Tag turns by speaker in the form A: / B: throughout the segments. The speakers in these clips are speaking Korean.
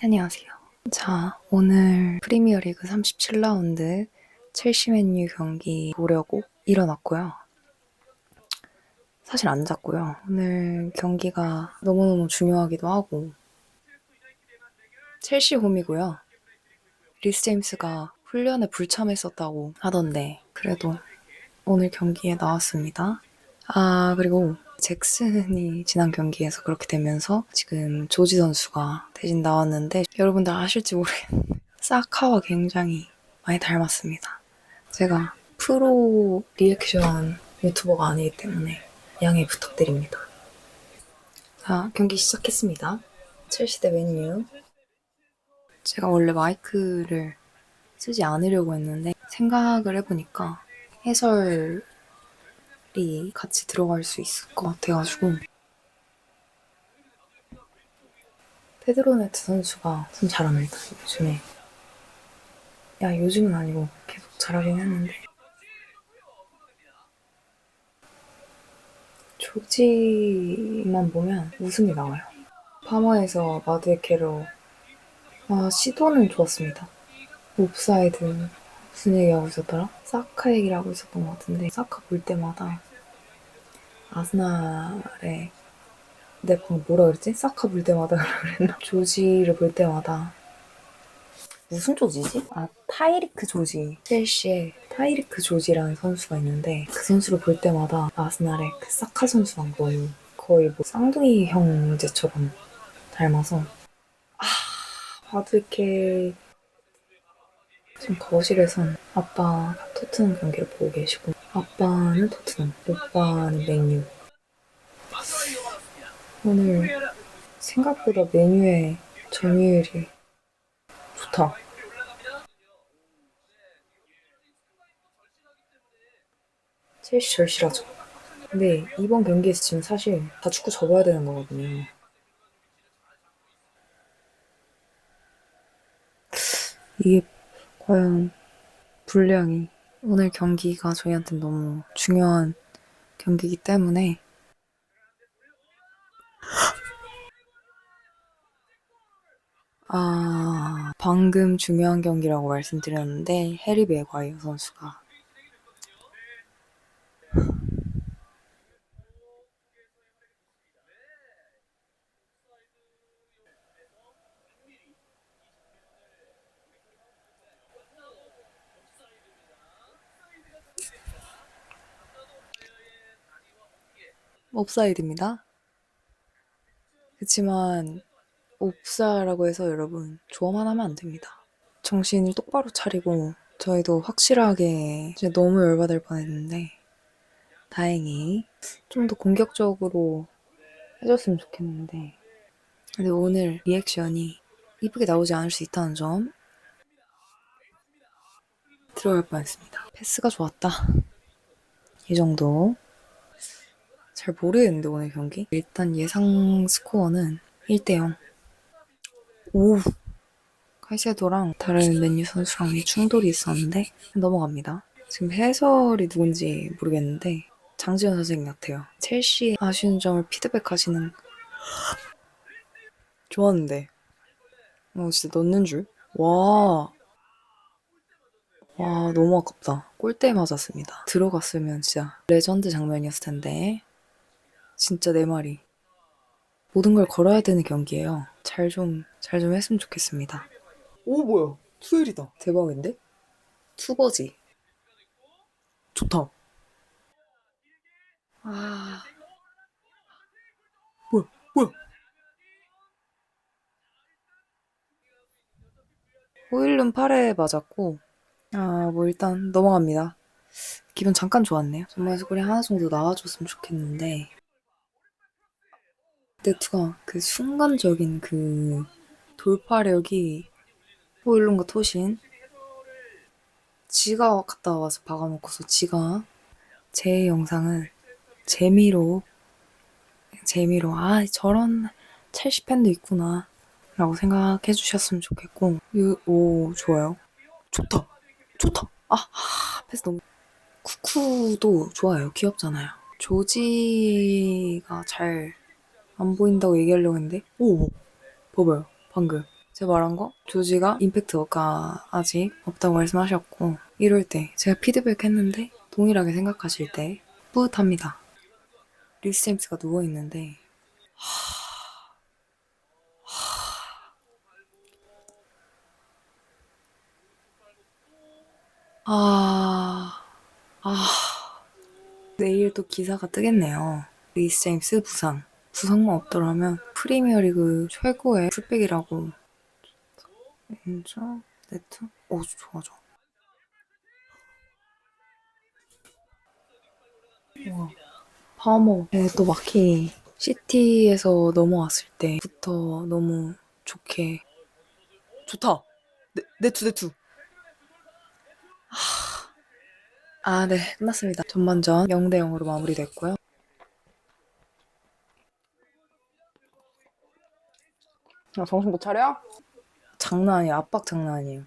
A: 안녕하세요. 자, 오늘 프리미어리그 37라운드 첼시 맨유 경기 보려고 일어났고요. 사실 안 잤고요. 오늘 경기가 너무너무 중요하기도 하고 첼시 홈이고요. 리스 제임스가 훈련에 불참했었다고 하던데 그래도 오늘 경기에 나왔습니다. 아 그리고 잭슨이 지난 경기에서 그렇게 되면서 지금 조지 선수가 대신 나왔는데 여러분들 아실지 모르겠는데 사카와 굉장히 많이 닮았습니다. 제가 프로 리액션 유튜버가 아니기 때문에 양해 부탁드립니다. 자 경기 시작했습니다. 첼시 대 맨유 제가 원래 마이크를 쓰지 않으려고 했는데 생각을 해보니까 해설 이 같이 들어갈 수 있을 것 같아가지고. 페드로네트 선수가 손 잘합니다 요즘에. 야 요즘은 아니고 계속 잘하긴 했는데. 조지만 보면 웃음이 나와요. 파머에서 마드에케로 아 시도는 좋았습니다. 옵사이드 무슨 얘기하고 있었더라? 사카 얘기를 하고 있었던 것 같은데. 사카 볼 때마다 아스날에 내가 뭐라 그랬지? 사카 볼 때마다 그랬나? 조지를 볼 때마다 무슨 조지지? 아 타이리크 조지 첼시에 타이리크 조지라는 선수가 있는데 그 선수를 볼 때마다 아스날의 그 사카 선수랑 거의 거의 뭐 쌍둥이 형제처럼 닮아서 아 봐도 이렇게 지금 거실에선 아빠가 토트넘 경기를 보고 계시고 아빠는 토트넘, 오빠는 맨유. 오늘 생각보다 메뉴의 점유율이 좋다. 첼시 절실하죠. 근데 이번 경기에서 지금 사실 다 축구 접어야 되는 거거든요. 이게 과연 분량이 오늘 경기가 저희한테 너무 중요한 경기이기 때문에 아 방금 중요한 경기라고 말씀드렸는데 해리 맥과이어 선수가 옵사이드입니다. 그치만 옵사라고 해서 여러분 조언만 하면 안 됩니다. 정신을 똑바로 차리고 저희도 확실하게 이제 너무 열받을 뻔했는데 다행히 좀 더 공격적으로 해줬으면 좋겠는데 근데 오늘 리액션이 이쁘게 나오지 않을 수 있다는 점 들어갈 뻔했습니다. 패스가 좋았다. 이 정도 잘 모르겠는데 오늘 경기? 일단 예상 스코어는 1대0 오. 카이세도랑 다른 맨유 선수랑 충돌이 있었는데 넘어갑니다. 지금 해설이 누군지 모르겠는데 장지현 선생님 같아요. 첼시 아쉬운 점을 피드백 하시는 좋았는데. 어 진짜 넣는 줄와. 와 너무 아깝다. 골대 맞았습니다. 들어갔으면 진짜 레전드 장면이었을 텐데 진짜 내 말이. 모든 걸 걸어야 되는 경기예요. 잘 좀, 잘 좀 했으면 좋겠습니다. 오, 뭐야. 투엘이다. 대박인데? 투버지. 좋다. 아. 뭐야, 뭐야. 호일은 팔에 맞았고, 아, 뭐 일단 넘어갑니다. 기분 잠깐 좋았네요. 정말 스골이 하나 정도 나와줬으면 좋겠는데, 네트가 그 순간적인 그 돌파력이 호일론과 토신? 지가 갔다 와서 박아놓고서 지가 제 영상을 재미로 재미로 아 저런 첼시 팬도 있구나 라고 생각해 주셨으면 좋겠고. 유, 오 좋아요. 좋다. 좋다. 아, 아 패스 너무. 쿠쿠도 좋아요. 귀엽잖아요. 조지가 잘 안 보인다고 얘기하려고 했는데? 오 봐봐요. 방금. 제가 말한 거? 조지가 임팩트가 아직 없다고 말씀하셨고 이럴 때 제가 피드백 했는데 동일하게 생각하실 때 뿌듯합니다. 리스 제임스가 누워 있는데. 아, 아, 내일 또 기사가 뜨겠네요. 리스 제임스 부상. 부상만 없더라면 프리미어리그 최고의 풀백이라고. 인정? 네트? 오, 좋아, 좋아. 우와. 파머. 네, 또 마키 시티에서 넘어왔을 때부터 너무 좋게. 좋다. 네, 네투, 네투. 아, 네, 끝났습니다. 전반전 0대 0으로 마무리됐고요.
B: 야, 정신 못 차려?
A: 장난 아니에요. 압박 장난 아니에요.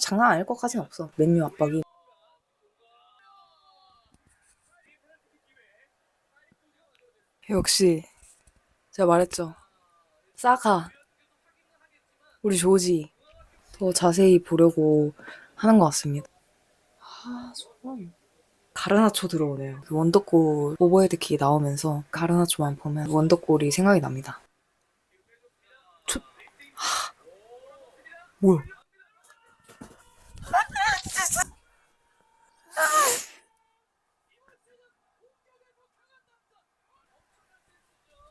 A: 장난 아닐 것까진 없어. 맨유 압박이. 역시 제가 말했죠. 사가 우리 조지 더 자세히 보려고 하는 것 같습니다. 아, 저건 가르나초 들어오네요. 그 원더골 오버헤드킥 나오면서 가르나초만 보면 원더골이 생각이 납니다. 초... 하... 뭐야?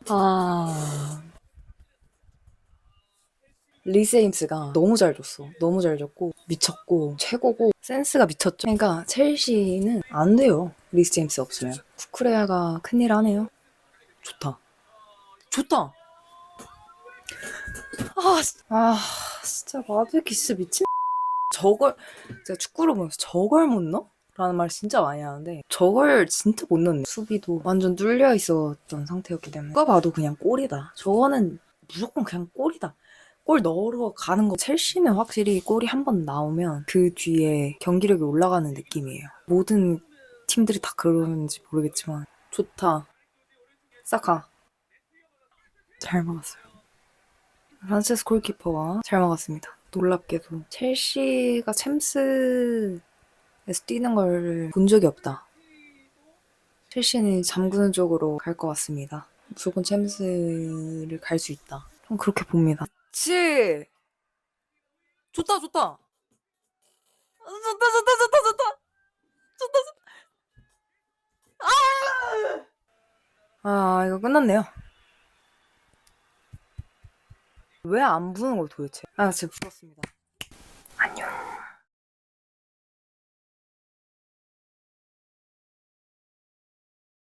A: 아. 리세임스가 너무 잘 줬어. 너무 잘 줬고 미쳤고 최고고 센스가 미쳤죠. 그러니까 첼시는 안 돼요. 리스 제임스 없으면. 쿠크레아가 큰일 하네요. 좋다. 좋다. 아, 씨- 아 진짜 마드키스 미친. 저걸 제가 축구를 보면서 저걸 못 넣어? 라는 말 진짜 많이 하는데 저걸 진짜 못 넣네. 수비도 완전 뚫려 있었던 상태였기 때문에 누가 봐도 그냥 골이다. 저거는 무조건 그냥 골이다. 골 넣으러 가는 거 첼시는 확실히 골이 한 번 나오면 그 뒤에 경기력이 올라가는 느낌이에요. 모든 팀들이 다 그러는지 모르겠지만 좋다. 사카 잘 막았어요. 프란체스 골키퍼가 잘 막았습니다. 놀랍게도 첼시가 챔스에서 뛰는 걸 본 적이 없다. 첼시는 잠그는 쪽으로 갈 것 같습니다. 무조건 챔스를 갈 수 있다. 좀 그렇게 봅니다. 그치? 좋다, 좋다. 좋다, 좋다, 좋다, 좋다. 좋다, 좋다. 아! 아, 이거 끝났네요. 왜 안 부는 걸 도대체? 아, 진짜 부럽습니다.